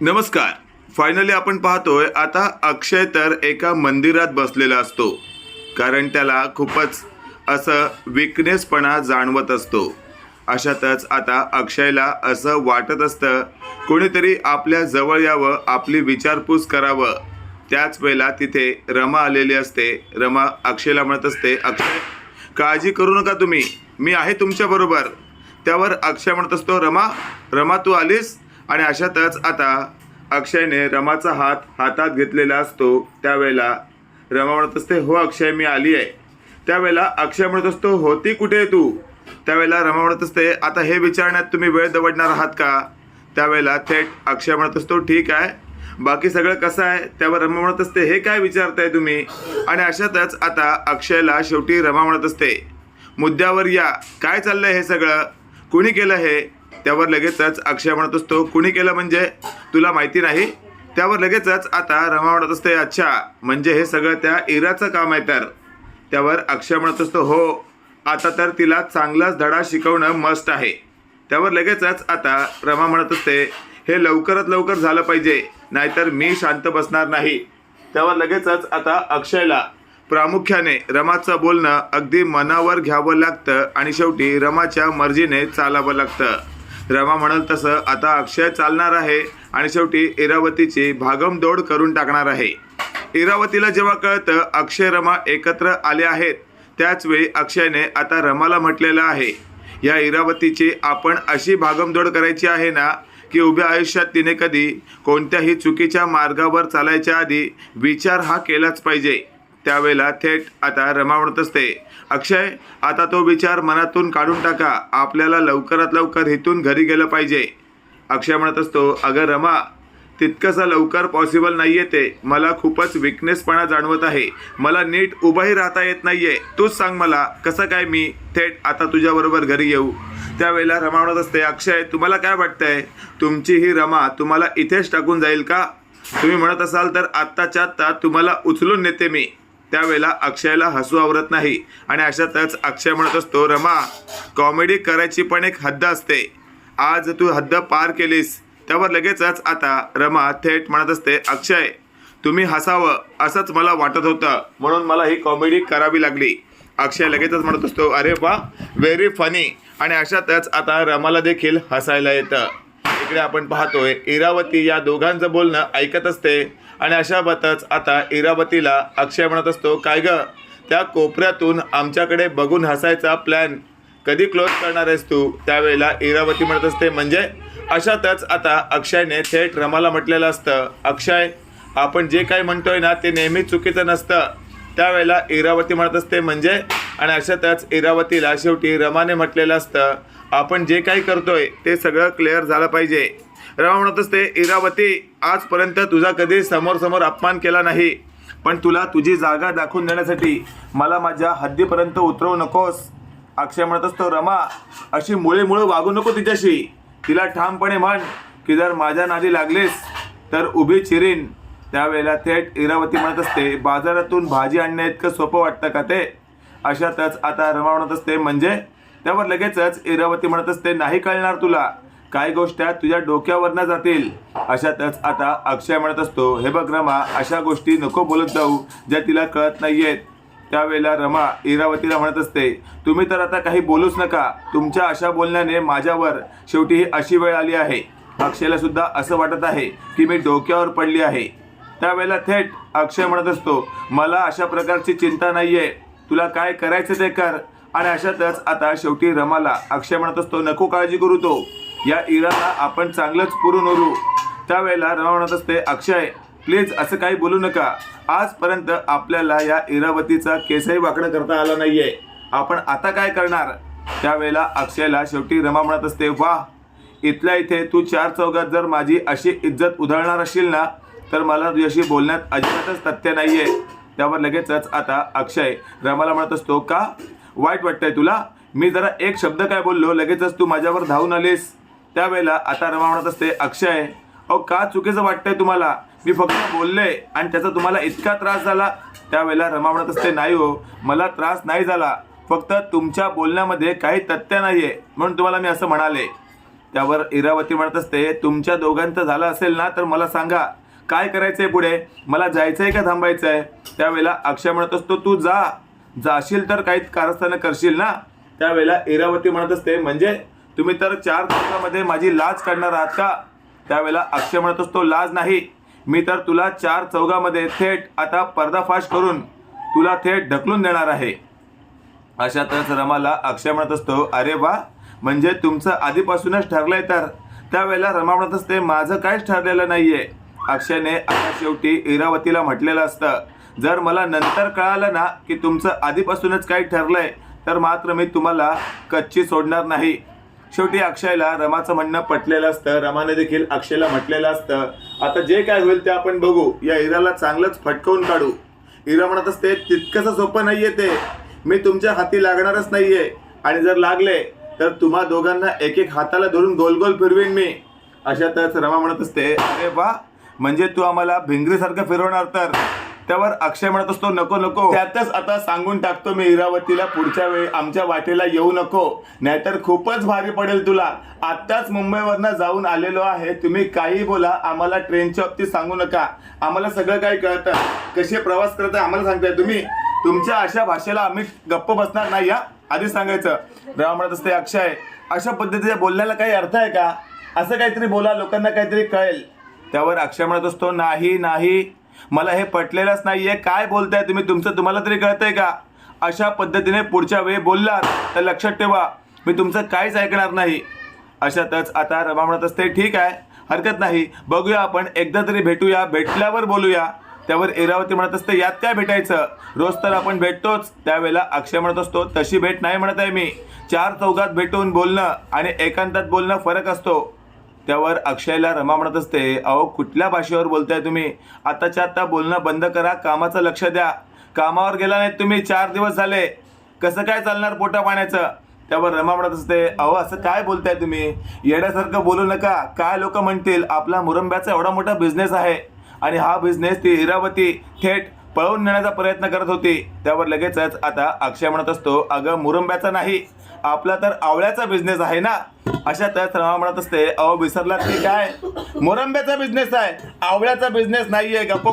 नमस्कार. फायनली आपण पाहतोय आता अक्षय तर एका मंदिरात बसलेला असतो. कारण त्याला खूपच असं विकनेसपणा जाणवत असतो. अशातच आता अक्षयला असं वाटत असतं कोणीतरी आपल्या जवळ यावं आपली विचारपूस करावं. त्याच वेळेला तिथे रमा आलेली असते. रमा अक्षयला म्हणत असते अक्षय काळजी करू नका तुम्ही. मी आहे तुमच्याबरोबर त्यावर अक्षय म्हणत असतो रमा रमा तू आलीस? आणि अशातच आता अक्षयने रमाचा हात हातात घेतलेला असतो त्यावेळेला रमा म्हणत असते हो अक्षय मी आली आहे. त्यावेळेला अक्षय म्हणत असतो होती कुठे आहे तू? त्यावेळेला रमा म्हणत असते आता हे विचारण्यात तुम्ही वेळ दवडणार आहात का? त्यावेळेला थेट अक्षय म्हणत असतो ठीक आहे. बाकी सगळं कसं आहे? त्यावर रमा म्हणत असते हे काय विचारताय तुम्ही? आणि अशातच आता अक्षयला शेवटी रमा म्हणत असते मुद्द्यावर या. काय चाललंय हे सगळं? कुणी केलं हे? त्यावर लगेचच अक्षय म्हणत असतो कुणी केलं म्हणजे? तुला माहिती नाही? त्यावर लगेचच आता रमा म्हणत असते अच्छा म्हणजे हे सगळं त्या इराचं काम आहे तर? त्यावर अक्षय म्हणत असतो हो आता तर तिला चांगलाच धडा शिकवणं मस्ट आहे. त्यावर लगेचच आता रमा म्हणत असते हे लवकरात लवकर झालं पाहिजे नाहीतर मी शांत बसणार नाही. त्यावर लगेचच आता अक्षयला प्रामुख्याने रमाचं बोलणं अगदी मनावर घ्यावं लागतं आणि शेवटी रमाच्या मर्जीने चालावं लागतं. रमा म्हणाल तसं आता अक्षय चालणार आहे आणि शेवटी इरावतीची भागमदौड करून टाकणार आहे. इरावतीला जेव्हा कळतं अक्षय रमा एकत्र आले आहेत त्याचवेळी अक्षयने आता रमाला म्हटलेलं आहे या इरावतीची आपण अशी भागमदौड करायची आहे ना की उभ्या आयुष्यात तिने कधी कोणत्याही चुकीच्या मार्गावर चालायच्या आधी विचार हा केलाच पाहिजे. त्यावेळेला थेट आता रमावणत असते. अक्षय आता तो विचार मनातून काढून टाका. आपल्याला लवकरात लवकर इथून घरी गेलं पाहिजे. अक्षय म्हणत असतो अगं रमा तितकंसं लवकर पॉसिबल नाही आहे ते. मला खूपच विकनेसपणा जाणवत आहे. मला नीट उभंही राहता येत नाही आहे तूच सांग मला कसं काय मी थेट आता तुझ्याबरोबर घरी येऊ? त्यावेळेला रमा म्हणत असते अक्षय तुम्हाला काय वाटतंय? तुमची ही रमा तुम्हाला इथेच टाकून जाईल का? तुम्ही म्हणत असाल तर आत्ताच्या आत्ता तुम्हाला उचलून नेते मी. त्यावेळेला अक्षयला हसू आवरत नाही. आणि अशातच अक्षय म्हणत असतो रमा कॉमेडी करायची पण एक हद्द असते. आज तू हद्द पार केलीस त्यावर लगेचच आता रमा थेट म्हणत असते अक्षय तुम्ही हसावं. असंच मला वाटत होतं. म्हणून मला ही कॉमेडी करावी लागली. अक्षय लगेचच म्हणत असतो अरे वा व्हेरी फनी आणि अशातच आता रमाला देखील हसायला येतं. इकडे आपण पाहतोय इरावती या दोघांचं बोलणं ऐकत असते. आणि अशाबातच आता इरावतीला अक्षय म्हणत असतो काय ग? त्या कोपऱ्यातून आमच्याकडे बघून हसायचा प्लॅन कधी क्लोज करणार आहेस तू? त्यावेळेला इरावती म्हणत असते म्हणजे? अशातच आता अक्षयने थेट रमाला म्हटलेलं असतं अक्षय आपण जे काही म्हणतोय ना ते नेहमी चुकीचं नसतं. त्यावेळेला इरावती म्हणत असते म्हणजे? आणि अशातच इरावतीला शेवटी रमाने म्हटलेलं असतं आपण जे काही करतोय ते सगळं क्लिअर झालं पाहिजे. रमा म्हणत असते इरावती. आजपर्यंत तुझा कधी समोर समोर अपमान केला नाही. पण तुला तुझी जागा दाखवून देण्यासाठी मला माझ्या हद्दीपर्यंत उतरवू नकोस. अक्षय म्हणत असतो रमा अशी मुळे मुळे वागू नको तिच्याशी. तिला ठामपणे म्हण की जर माझ्या नादी लागलीस तर उभी चिरीन. त्यावेळेला थेट इरावती म्हणत असते बाजारातून भाजी आणण्या इतकं सोपं वाटतं का ते? अशातच आता रमा म्हणत असते म्हणजे? त्यावर लगेचच इरावती म्हणत असते नाही कळणार तुला. काही गोष्टी तुझ्या डोक्यावरनं जातील? अशातच आता अक्षय म्हणत असतो हे बघ रमा अशा गोष्टी नको बोलत जाऊ ज्या तिला कळत नाहीयेत. त्यावेळेला रमा इरावतीला म्हणत असते तुम्ही तर आता काही बोलूच नका तुमच्या अशा बोलण्याने माझ्यावर शेवटी ही अशी वेळ आली आहे. अक्षयला सुद्धा असं वाटत आहे की मी डोक्यावर पडली आहे. त्यावेळेला थेट अक्षय म्हणत असतो मला अशा प्रकारची चिंता नाही आहे तुला काय करायचं ते कर. आणि अशातच आता शेवटी रमाला अक्षय म्हणत असतो नको काळजी करू तो. या इराला आपण चांगलंच पुरून उरू त्यावेळेला रमा म्हणत असते अक्षय. प्लीज असं काही बोलू नका. आजपर्यंत आपल्याला या इरावतीचा केसही वाकडं करता आला नाहीये. आपण आता काय करणार? त्यावेळेला अक्षयला शेवटी रमा म्हणत असते वा इथल्या इथे तू चार चौघात जर माझी अशी इज्जत उधळणार असशील ना तर मला तुझ्याशी बोलण्यात अजिबातच तथ्य नाहीये. त्यावर लगेचच आता अक्षय रमाला म्हणत असतो का? वाईट वाटतंय तुला? मी जरा एक शब्द काय बोललो लगेचच तू माझ्यावर धावून आलीस. त्यावेळेला आता रमा म्हणत असते अक्षय अहो का चुकीचं वाटतंय तुम्हाला? मी फक्त बोलले आणि त्याचा तुम्हाला इतका त्रास झाला. त्यावेळेला रमा म्हणत असते नाही हो मला त्रास नाही झाला. फक्त तुमच्या बोलण्यामध्ये काही तथ्य नाही आहे म्हणून तुम्हाला मी असं म्हणाले. त्यावर इरावती म्हणत असते तुमच्या दोघांचं झालं असेल ना तर मला सांगा. काय करायचंय पुढे? मला जायचंय का थांबायचंय? त्यावेळेला अक्षय म्हणत असतो तू जा. जाशील तर काही कारस्थानं करशील ना? त्यावेळेला इरावती म्हणत असते म्हणजे तुम्ही तर चार दिवसामध्ये माझी लाज काढणार आहात का? त्यावेळेला अक्षय म्हणत असतो लाज नाही. मी तर तुला चार चौघामध्ये थेट आता पर्दाफाश करून तुला थेट ढकलून देणार आहे. अशातच रमाला अक्षय म्हणत असतो अरे वा म्हणजे तुमचं आधीपासूनच ठरलंय तर. त्यावेळेला रमा म्हणत असते माझं काहीच ठरलेलं नाहीये. अक्षयने आता शेवटी इरावतीला म्हटलेलं असतं जर मला नंतर कळालं ना की तुमचं आधीपासूनच काही ठरलंय तर मात्र मी तुम्हाला कच्ची सोडणार नाही. शेवटी अक्षयला रमाचं म्हणणं पटलेलं असतं. रमाने देखील अक्षयला म्हटलेलं असतं. आता जे काय होईल ते आपण बघू. या इराला चांगलंच फटकवून काढू. इरा म्हणत असते तितकंसं सोपं नाहीये ते. मी तुमच्या हाती लागणारच नाहीये. आणि जर लागले तर तुम्हा दोघांना एक एक हाताला धरून गोल गोल फिरवीन मी. अशातच रमा म्हणत असते अरे वा! म्हणजे तू आम्हाला भिंगरीसारखं फिरवणार तर. त्यावर अक्षय म्हणत असतो नको नको त्यातच आता सांगून टाकतो मी इरावतीला पुढच्या वेळी आमच्या वाटेला येऊ नको नाहीतर खूपच भारी पडेल तुला. आत्ताच मुंबईवरनं जाऊन आलेलो आहे तुम्ही काही बोला आम्हाला ट्रेनच्या बाबतीत सांगू नका. आम्हाला सगळं काही कळतं. कसे प्रवास करत आम्हाला सांगताय तुम्ही. तुमच्या अशा भाषेला आम्ही गप्प बसणार नाही या आधीच सांगायचं. राव म्हणत असते अक्षय अशा पद्धतीच्या बोलण्याला काही अर्थ आहे का? असं काहीतरी बोला लोकांना काहीतरी कळेल. त्यावर अक्षय म्हणत असतो नाही नाही मला हे पटलेलंच नाही आहे काय बोलताय तुम्ही? तुमचं तुम्हाला तरी कळतंय का? अशा पद्धतीने पुढच्या वेळी बोललात तर लक्षात ठेवा मी तुमचं काहीच ऐकणार नाही. अशातच आता रमा म्हणत असते ठीक आहे हरकत नाही. बघूया आपण एकदा तरी भेटूया भेटल्यावर बोलूया. त्यावर इरावती म्हणत असते यात काय भेटायचं? रोज तर आपण भेटतोच. त्यावेळेला अक्षय म्हणत असतो तशी भेट नाही म्हणत आहे मी. चार चौघात भेटून बोलणं आणि एकांतात बोलणं फरक असतो. त्यावर अक्षयला रमा म्हणत असते अहो कुठल्या भाषेवर बोलताय तुम्ही? आताच्या आता बोलणं बंद करा कामाचं लक्ष द्या. कामावर गेला नाही तुम्ही चार दिवस झाले. कसं काय चालणार पोटा पाण्याचं? त्यावर रमा म्हणत असते अहो असं काय बोलताय तुम्ही? येण्यासारखं बोलू नका. काय लोक म्हणतील? आपला मुरंब्याचा एवढा मोठा बिझनेस आहे. आणि हा बिझनेस ती हिरावती थेट पळवून नेण्याचा प्रयत्न करत होती. त्यावर लगेचच आता अक्षय म्हणत असतो अगं मुरंब्याचा नाही. आपला तर आवळ्याचा बिझनेस आहे ना? अशा त्याच रमा म्हणत असते अहो विसरलात की काय? मोरंब्याचा बिझनेस आहे. आवळ्याचा बिझनेस नाहीये. गप्प